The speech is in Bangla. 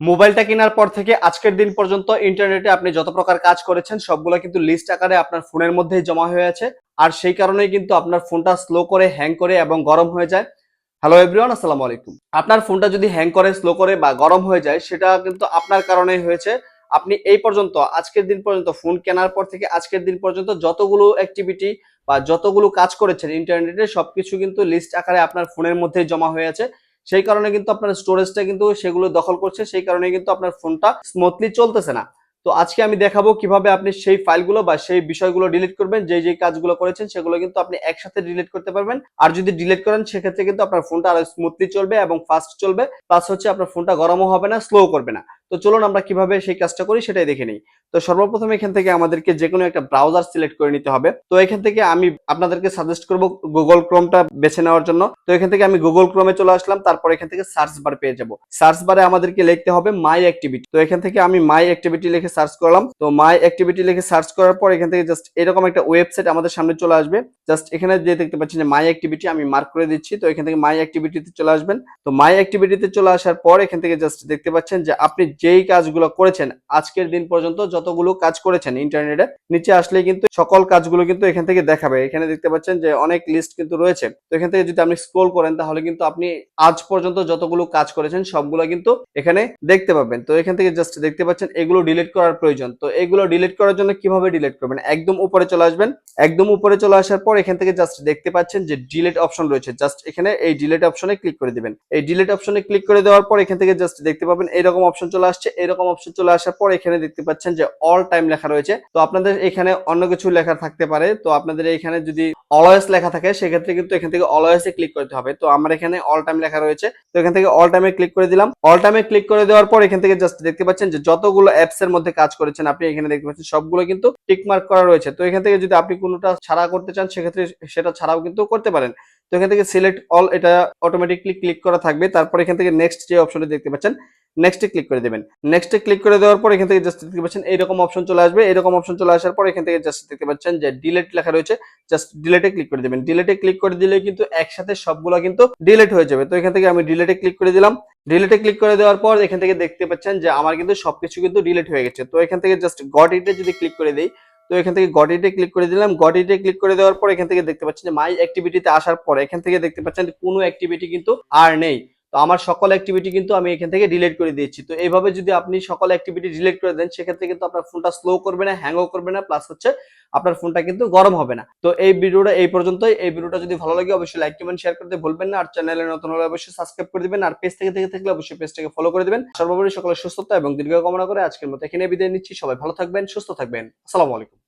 মোবাইলটা কেনার পর থেকে আজকের দিন পর্যন্ত ইন্টারনেটে আপনি যত প্রকার কাজ করেছেন, সবগুলো কিন্তু লিস্ট আকারে আপনার ফোনের মধ্যেই জমা হয়ে আছে। আর সেই কারণেই কিন্তু আপনার ফোনটা স্লো করে হ্যাং করে এবং গরম হয়ে যায়। হ্যালো এভরিওয়ান আসসালামু আলাইকুম। আপনার ফোনটা যদি হ্যাং করে স্লো করে বা গরম হয়ে যায়, সেটা কিন্তু আপনার কারণেই হয়েছে। আপনি এই পর্যন্ত, আজকের দিন পর্যন্ত ফোন কেনার পর থেকে আজকের দিন পর্যন্ত যতগুলো অ্যাক্টিভিটি বা যতগুলো কাজ করেছেন ইন্টারনেটে, সবকিছু কিন্তু লিস্ট আকারে আপনার ফোনের মধ্যেই জমা হয়ে আছে। সেই কারণে কিন্তু আপনার স্টোরেজটা কিন্তু সেগুলো দখল করছে, সেই কারণে কিন্তু আপনার ফোনটা স্মুথলি চলতেছে না। তো আজকে আমি দেখাবো কীভাবে আপনি সেই ফাইলগুলো বা সেই বিষয়গুলো ডিলিট করবেন যে যে কাজগুলো করেছেন সেগুলো কিন্তু আপনি একসাথে ডিলিট করতে পারবেন। আর যদি ডিলিট করেন, সেক্ষেত্রে কিন্তু আপনার ফোনটা আরও স্মুথলি চলবে এবং ফাস্ট চলবে প্লাস হচ্ছে আপনার ফোনটা গরমও হবে না স্লো করবে না। তো চলুন আমরা কীভাবে সেই কাজটা করি সেটাই দেখে নিই। তো সর্বপ্রথম এখান থেকে আমাদেরকে যে কোনো একটা ব্রাউজার সিলেক্ট করে নিতে হবে। তো এখান থেকে আমি আপনাদেরকে সাজেস্ট করব গুগল ক্রোমটা বেছে নেওয়ার জন্য। তো এখান থেকে আমি গুগল ক্রোমে চলে আসলাম, তারপর এখান থেকে সার্চ বার পেয়ে যাব। সার্চ বারে আমাদেরকে লিখতে হবে মাই অ্যাক্টিভিটি তো এখান থেকে আমি মাই অ্যাক্টিভিটি লিখে সার্চ করলাম। তো মাই অ্যাক্টিভিটি লিখে সার্চ করার পর এখান থেকে জাস্ট এরকম একটা ওয়েবসাইট আমাদের সামনে চলে আসবে। জাস্ট এখানে যে দেখতে পাচ্ছেন যে মাই অ্যাক্টিভিটি আমি মার্ক করে দিচ্ছি। তো এখান থেকে মাই অ্যাক্টিভিটিতে চলে আসবেন। তো মাই অ্যাক্টিভিটিতে চলে আসার পর এখান থেকে জাস্ট দেখতে পাচ্ছেন যে আপনি যেই কাজগুলো করেছেন, আজকের দিন পর্যন্ত যতগুলো কাজ করেছেন ইন্টারনেটে, নিচে আসলে কিন্তু সকল কাজগুলো কিন্তু এখান থেকে দেখাবে। এখানে দেখতে পাচ্ছেন যে অনেক লিস্ট কিন্তু রয়েছে। তো এখান থেকে যদি আপনি স্ক্রোল করেন, তাহলে কিন্তু আপনি আজ পর্যন্ত যতগুলো কাজ করেছেন, সবগুলো কিন্তু এখানে দেখতে পাবেন। তো এখান থেকে জাস্ট দেখতে পাচ্ছেন, এগুলো ডিলিট করার প্রয়োজন। তো এগুলো ডিলিট করার জন্য কীভাবে ডিলিট করবেন? একদম উপরে চলে আসবেন। একদম উপরে চলে আসার পর এখান থেকে জাস্ট দেখতে পাচ্ছেন যে ডিলিট অপশন রয়েছে। জাস্ট এখানে এই ডিলিট অপশনে ক্লিক করে দিবেন। এই ডিলিট অপশনে ক্লিক করে দেওয়ার পর এখান থেকে জাস্ট দেখতে পাবেন, এরকম অপশন চলে আসছে, এরকম অপশন চলে আসার পর এখানে দেখতে পাচ্ছেন যে অল টাইম লেখা রয়েছে। তো আপনাদের এখানে অন্য কিছু লেখা থাকতে পারে। তো আপনাদের এখানে যদি অলওয়েজ লেখা থাকে, সেক্ষেত্রে কিন্তু এখান থেকে অলওয়েজ ক্লিক করতে হবে। তো আমার এখানে অল টাইম লেখা রয়েছে। তো এখান থেকে অল টাইমে ক্লিক করে দিলাম। অল টাইমে ক্লিক করে দেওয়ার পর এখান থেকে জাস্ট দেখতে পাচ্ছেন যে যতগুলো অ্যাপস এর মধ্যে কাজ করেছেন আপনি এখানে দেখতে পাচ্ছেন সবগুলো কিন্তু টিক মার্ক করা রয়েছে। তো এখান থেকে যদি আপনি কোনোটা ছাড়া করতে চান, সেক্ষেত্রে সেটা ছাড়াও কিন্তু করতে পারেন। তো এখান থেকে সিলেক্ট অল এটা অটোমেটিকলি ক্লিক করা থাকবে। তারপর এখান থেকে নেক্সট যে অপশনটা দেখতে পাচ্ছেন নেক্সটে ক্লিক করে দেবেন। নেক্সটে ক্লিক করে দেওয়ার পর এখান থেকে জাস্ট দেখতে পাচ্ছেন এইরকম অপশন চলে আসবে। এরকম অপশন চলে আসার পর এখান থেকে জাস্ট দেখতে পাচ্ছেন যে ডিলেট লেখা রয়েছে। জাস্ট ডিলেটে ক্লিক করে দেবেন। ডিলেটে ক্লিক করে দিলে কিন্তু একসাথে সবগুলো কিন্তু ডিলেট হয়ে যাবে। তো এখান থেকে আমি ডিলেটে ক্লিক করে দিলাম। ডিলেটে ক্লিক করে দেওয়ার পর এখান থেকে দেখতে পাচ্ছেন যে আমার কিন্তু সবকিছু কিন্তু ডিলেট হয়ে গেছে। তো এখান থেকে জাস্ট গট ইটে যদি ক্লিক করে দিই, তো এখান থেকে গডিতে ক্লিক করে দিলাম। গডিতে ক্লিক করে দেওয়ার পর এখান থেকে দেখতে পাচ্ছেন যে মাই অ্যাক্টিভিটিতে আসার পর এখান থেকে দেখতে পাচ্ছেন কোনো অ্যাক্টিভিটি কিন্তু আর নেই। তো আমার সকল অ্যাক্টিভিটি কিন্তু আমি এখান থেকে ডিলেট করে দিয়েছি। তো এইভাবে যদি আপনি সকল অ্যাক্টিভিটি ডিলেট করে দেন, সেক্ষেত্রে কিন্তু আপনার ফোনটা স্লো করবে না হ্যাংও করবে না প্লাস হচ্ছে আপনার ফোনটা কিন্তু গরম হবে না। তো এই ভিডিওটা এই পর্যন্তই। এই ভিডিওটা যদি ভালো লাগে অবশ্যই লাইক কমেন্ট শেয়ার করতে ভুলবেন না। আর চ্যানেলে নতুন হলে অবশ্যই সাবস্ক্রাইব করে দিবেন। আর পেজ থেকে থেকে থাকলে অবশ্যই পেজটাকে ফলো করে দিবেন। সর্বোপরি সকলের সুস্থতা এবং দীর্ঘ কামনা করে আজকের মতো এখানে বিদায় নিচ্ছি। সবাই ভালো থাকবেন, সুস্থ থাকবেন। আসসালামু আলাইকুম।